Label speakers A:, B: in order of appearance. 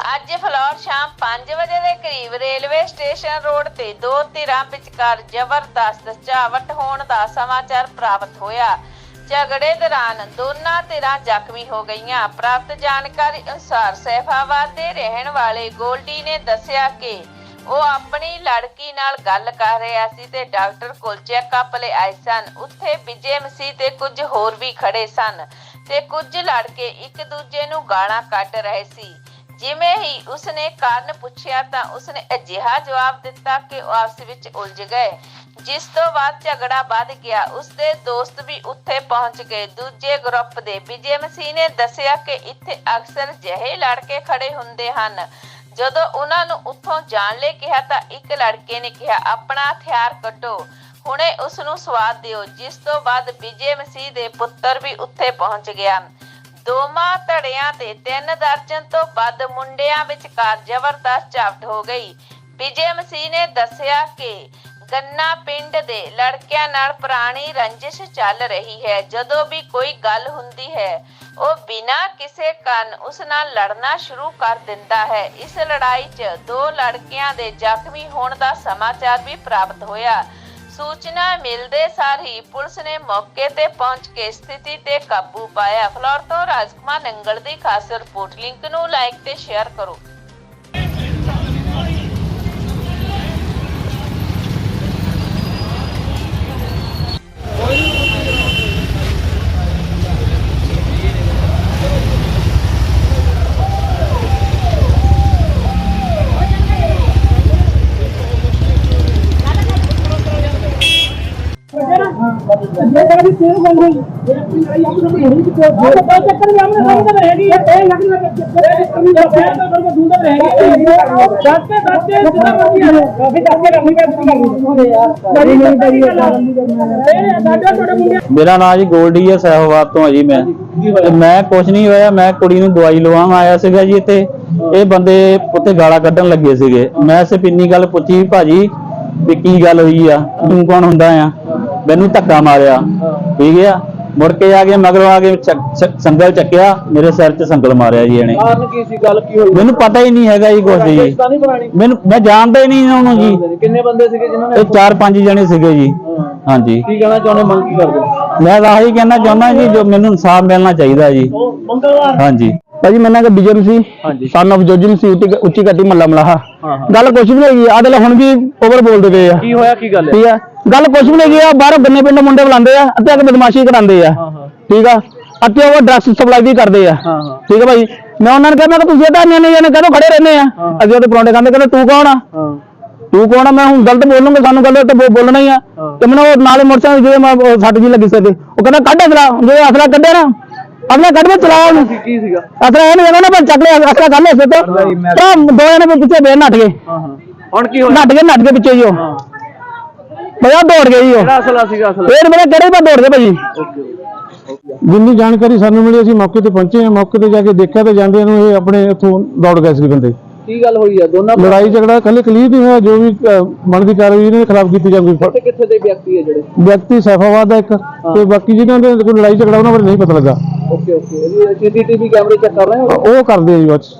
A: ਅੱਜ ਫਲੋਰ ਸ਼ਾਮ 5 ਵਜੇ ਦੇ ਕਰੀਬ ਰੇਲਵੇ ਸਟੇਸ਼ਨ ਰੋਡ ਤੇ ਦੋ ਧਿਰਾਂ ਵਿਚਕਾਰ ਜ਼ਬਰਦਸਤ ਝਾਵਟ ਹੋਣ ਦਾ ਸਮਾਚਾਰ ਪ੍ਰਾਪਤ ਹੋਇਆ। ਝਗੜੇ ਦੌਰਾਨ ਦੋਨਾਂ ਧਿਰਾਂ ਜ਼ਖਮੀ ਹੋ ਗਈਆਂ। ਪ੍ਰਾਪਤ ਜਾਣਕਾਰੀ ਅਨੁਸਾਰ ਸੈਫਾਬਾਦ ਦੇ ਰਹਿਣ ਵਾਲੇ ਗੋਲਡੀ ਨੇ ਦੱਸਿਆ ਕਿ ਉਹ ਆਪਣੀ ਲੜਕੀ ਨਾਲ ਗੱਲ ਕਰ ਰਿਹਾ ਸੀ ਤੇ ਡਾਕਟਰ ਕੋਲ ਚੈੱਕਅਪ ਲਈ ਆਏ ਸਨ। ਉੱਥੇ ਵਿਜੇ ਮਸੀਹ ਤੇ ਕੁਝ ਹੋਰ ਵੀ ਖੜੇ ਸਨ ਤੇ ਕੁਝ ਲੜਕੇ ਇੱਕ ਦੂਜੇ ਨੂੰ ਗਾਲਾਂ ਕੱਢ ਰਹੇ ਸੀ। ਜਿਵੇਂ ਹੀ ਉਸਨੇ ਕਾਰਨ ਪੁੱਛਿਆ ਤਾਂ ਉਸਨੇ ਅਜਿਹਾ ਜਵਾਬ ਦਿੱਤਾ ਕਿ ਉਹ ਆਪਸ ਵਿੱਚ ਉਲਝ ਗਏ। ਜਿਸ ਤੋਂ ਬਾਅਦ ਝਗੜਾ ਵੱਧ ਗਿਆ। ਉਸਦੇ ਦੋਸਤ ਵੀ ਉੱਥੇ ਪਹੁੰਚ ਗਏ। ਦੂਜੇ ਗਰੁੱਪ ਦੇ ਵਿਜੇ ਮਸੀਹ ਨੇ ਦੱਸਿਆ ਕਿ ਇੱਥੇ ਅਕਸਰ ਜਿਹੇ ਲੜਕੇ ਖੜੇ ਹੁੰਦੇ ਹਨ। ਜਦੋਂ ਉਹਨਾਂ ਨੂੰ ਉੱਥੋਂ ਜਾਣ ਲਈ ਕਿਹਾ ਤਾਂ ਇੱਕ ਲੜਕੇ ਨੇ ਕਿਹਾ, ਆਪਣਾ ਹਥਿਆਰ ਕੱਢੋ। ਹੁਣੇ ਉਸ ਨੂੰ ਸਵਾਦ ਦਿਓ। ਜਿਸ ਤੋਂ ਬਾਅਦ ਵਿਜੇ ਮਸੀਹ ਦੇ ਪੁੱਤਰ ਵੀ ਉੱਥੇ ਪਹੁੰਚ ਗਿਆ। ਦੋਵਾਂ ਧੜਿਆਂ ਤੇ ਤਿੰਨ ਦਰਜਨ ਤੋਂ ਵੱਧ ਮੁੰਡਿਆਂ ਵਿਚਕਾਰ ਜ਼ਬਰਦਸਤ ਝਾਪਟ ਹੋ ਗਈ। ਵਿਜੇ ਮਸੀਹ ਨੇ ਦੱਸਿਆ ਕਿ ਗੰਨਾ ਪਿੰਡ ਦੇ ਲੜਕਿਆਂ ਨਾਲ ਪੁਰਾਣੀ ਰੰਜਿਸ਼ ਚੱਲ ਰਹੀ ਹੈ। ਜਦੋਂ ਵੀ ਕੋਈ ਗੱਲ ਹੁੰਦੀ ਹੈ, ਉਹ ਬਿਨਾਂ ਕਿਸੇ ਕਾਰਨ ਉਸ ਨਾਲ ਲੜਨਾ ਸ਼ੁਰੂ ਕਰ ਦਿੰਦਾ ਹੈ। ਇਸ ਲੜਾਈ 'ਚ ਦੋ ਲੜਕਿਆਂ ਦੇ ਜ਼ਖਮੀ ਹੋਣ ਦਾ ਸਮਾਚਾਰ ਵੀ ਪ੍ਰਾਪਤ ਹੋਇਆ। ਸੂਚਨਾ ਮਿਲਦੇ ਸਾਰ ਹੀ ਪੁਲਿਸ ਨੇ ਮੌਕੇ ਤੇ ਪਹੁੰਚ ਕੇ ਸਥਿਤੀ ਤੇ ਕਾਬੂ ਪਾਇਆ। ਫਲੋਰ ਤੋਂ ਰਾਜਕੁਮਾਰ ਨੰਗਲ ਦੀ ਖਾਸ ਰਿਪੋਰਟ। ਲਿੰਕ ਨੂੰ ਲਾਈਕ ਤੇ ਸ਼ੇਅਰ ਕਰੋ।
B: ਮੇਰਾ ਨਾਮ ਜੀ ਗੋਲਡੀ ਹੈ ਸਹਿਵਾਦ ਤੋਂ ਹੈ ਜੀ ਮੈਂ। ਤੇ ਮੈਂ ਕੁਛ ਨਹੀਂ ਹੋਇਆ, ਮੈਂ ਕੁੜੀ ਨੂੰ ਦਵਾਈ ਲਵਾਉਣ ਆਇਆ ਸੀਗਾ ਜੀ ਇੱਥੇ। ਇਹ ਬੰਦੇ ਉੱਥੇ ਗਾਲਾਂ ਕੱਢਣ ਲੱਗੇ ਸੀਗੇ। ਮੈਂ ਸਿਰਫ ਇੰਨੀ ਗੱਲ ਪੁੱਛੀ, ਭਾਜੀ, ਵੀ ਕੀ ਗੱਲ ਹੋਈ ਆ? ਤੂੰ ਕੌਣ ਹੁੰਦਾ ਆ? ਮੈਨੂੰ ਧੱਕਾ ਮਾਰਿਆ। ਠੀਕ ਆ? ਮੁੜ ਕੇ ਆ ਕੇ ਮਗਰੋਂ ਆ ਕੇ ਚੱਕ- ਸੰਗਲ ਚੱਕਿਆ ਮੇਰੇ ਸਿਰ 'ਚ ਸੰਗਲ ਮਾਰਿਆ ਜੀ ਇਹਨੇ।
C: ਕਾਰਨ ਕੀ ਸੀ? ਗੱਲ ਕੀ ਹੋਈ?
B: ਮੈਨੂੰ ਪਤਾ ਹੀ ਨਹੀਂ ਹੈਗਾ ਜੀ ਕੁਛ ਜੀ।
C: ਬਣਾਣੀ
B: ਮੈਨੂੰ ਮੈਂ ਜਾਣਦਾ ਹੀ ਨਹੀਂ ਇਹਨਾਂ ਨੂੰ ਜੀ।
C: ਕਿੰਨੇ ਬੰਦੇ ਸੀਗੇ ਜਿਨ੍ਹਾਂ ਨੇ
B: ਇਹ ਚਾਰ ਪੰਜ ਜਣੇ ਸੀਗੇ ਜੀ। ਹਾਂਜੀ।
C: ਕੀ ਕਹਿਣਾ ਚਾਹੁੰਦੇ ਮੰਗ ਕੀ ਕਰਦੇ
B: ਮੈਂ ਤਾਂ ਆਹੀ ਕਹਿਣਾ ਚਾਹੁੰਦਾ ਜੀ ਜੋ ਮੈਨੂੰ ਇਨਸਾਫ ਮਿਲਣਾ ਚਾਹੀਦਾ ਜੀ।
C: ਮੰਗਲਵਾਰ।
B: ਹਾਂਜੀ।
D: ਭਾਜੀ ਮੈਂ ਕਿ ਵਿਜਨ ਸੀ।
C: ਹਾਂਜੀ।
D: ਸਨ ਆਫ ਜੋਜਨ ਸੀ ਉੱਚੀ ਉੱਚੀ ਗੱਡੀ ਮੱਲਾ ਮਲਾਹਾ
C: ਹਾਂ ਹਾਂ।
D: ਗੱਲ ਕੁਛ ਵੀ ਨਹੀਂ ਹੈਗੀ। ਹੁਣ ਵੀ ਓਵਰ ਬੋਲਦੇ ਪਏ ਆ।
C: ਕੀ ਹੋਇਆ? ਕੀ ਗੱਲ ਹੈ?
D: ਠੀਕ ਆ? ਗੱਲ ਕੁਛ ਵੀ ਨਹੀਂ ਆ ਬਾਹਰ ਗੰਨੇ ਪਿੰਡ ਮੁੰਡੇ ਬੁਲਾਉਂਦੇ ਆ ਅਤੇ ਆ ਕੇ ਬਦਮਾਸ਼ੀ ਕਰਾਉਂਦੇ ਆ।
C: ਹਾਂ ਹਾਂ।
D: ਠੀਕ ਆ? ਅਤੇ ਉਹ ਡਰੱਗਸ ਸਪਲਾਈ ਵੀ ਕਰਦੇ ਆ।
C: ਹਾਂ ਹਾਂ।
D: ਠੀਕ ਆ ਭਾਈ? ਮੈਂ ਉਹਨਾਂ ਨੂੰ ਕਿਹਾ ਮੈਂ ਕਿ ਤੁਸੀਂ ਤਾਂ ਇੰਨੇ ਜਣੇ ਕਦੋਂ ਖੜੇ ਰਹਿੰਦੇ ਆ। ਅੱਗੇ ਉਹਦੇ ਪਰੌਂਠੇ ਖਾਂਦੇ ਕਹਿੰਦੇ ਤੂੰ ਕੌਣ ਆ?
C: ਹਾਂ।
D: ਤੂੰ ਕੌਣ ਆ? ਮੈਂ ਹੁਣ ਗਲਤ ਬੋਲੂੰਗਾ ਸਾਨੂੰ ਗਲਤ ਬੋਲਣਾ ਹੀ ਆ। ਤੇ ਮੈਨੂੰ ਉਹ ਨਾਲੇ ਮੋਟਰਸਾਈਕਲ ਜਿਹੜੇ ਮੈਂ ਸੱਟ ਜੀ ਲੱਗੀ ਸੀ ਤੇ। ਉਹ ਕਹਿੰਦਾ ਕੱਢ ਅਸਲਾ ਜੇ ਅਸਲਾ ਕੱਢਿਆ ਨਾ ਅਸਲਾ ਕੱਢ ਕੇ ਚਲਾ ਉਹਨੂੰ
C: ਕੀ ਸੀਗਾ?
D: ਅਸਲਾ ਇਹ ਨਹੀਂ ਕਹਿੰਦਾ ਨਾ ਪਰ ਚੱਕ ਲਿਆ ਅਸਲਾ ਕੱਢ ਲਿਆ
C: ਮੈਂ-
D: ਤਾਂ ਦੋ ਜਣੇ ਪਿੱਛੇ ਬੇਰ ਨੱਠ ਗਏ।
C: ਹਾਂ ਹਾਂ। ਹੁਣ ਕੀ ਹੋਇਆ
D: ਨੱਠ ਗਏ ਨੱਠ ਗਏ ਪਿੱਛੇ ਜੀ ਉਹ। ਬੜਾ ਦੌੜ ਗਏ ਜੀ ਉਹ।
C: ਕਿਹੜਾ ਅਸਲਾ ਸੀਗਾ ਅਸਲਾ?
D: ਫੇਰ ਮੇਰੇ ਕਿਹੜੇ ਪਾ ਦੌੜ ਗਏ ਭਾਜੀ। ਜਿੰਨੀ ਜਾਣਕਾਰੀ ਸਾਨੂੰ ਮਿਲੀ ਅਸੀਂ ਮੌਕੇ ਤੇ ਪਹੁੰਚੇ ਹਾਂ। ਮੌਕੇ ਤੇ ਜਾ ਕੇ ਦੇਖਿਆ ਤੇ ਜਾਂਦੇ ਨੂੰ ਇਹ ਆਪਣੇ ਇੱਥੋਂ ਦੌੜ ਗਏ ਸੀ ਬੰਦੇ।
C: ਕੀ ਗੱਲ ਹੋਈ ਹੈ ਦੋਨਾਂ
D: ਲੜਾਈ ਝਗੜਾ ਕੱਲੇ ਕਲੀਅਰ ਨਹੀਂ ਹੋਇਆ ਜੋ ਵੀ ਅਹ, ਬਣਦੀ ਕਾਰਵਾਈ ਇਹਨਾਂ ਦੇ ਖਿਲਾਫ ਕੀਤੀ ਜਾਊਗੀ
C: ਕਿੱਥੇ ਕਿੱਥੇ ਦੇ ਵਿਅਕਤੀ ਹੈ ਜਿਹੜੇ?
D: ਵਿਅਕਤੀ ਸੈਫਾਬਾਦ ਦਾ ਇੱਕ ਤੇ ਬਾਕੀ ਜਿਹਨਾਂ ਦੇ ਕੋਈ ਲੜਾਈ ਝਗੜਾ ਉਹਨਾਂ ਬਾਰੇ ਨਹੀਂ ਪਤਾ ਲੱਗਾ।
C: Okay okay. ਸੀਸੀਟੀਵੀ ਕੈਮਰੇ ਚੈੱਕ ਕਰ ਰਹੇ ਹੋ?
D: ਉਹ ਕਰਦੇ ਆ ਜੀ ਬਸ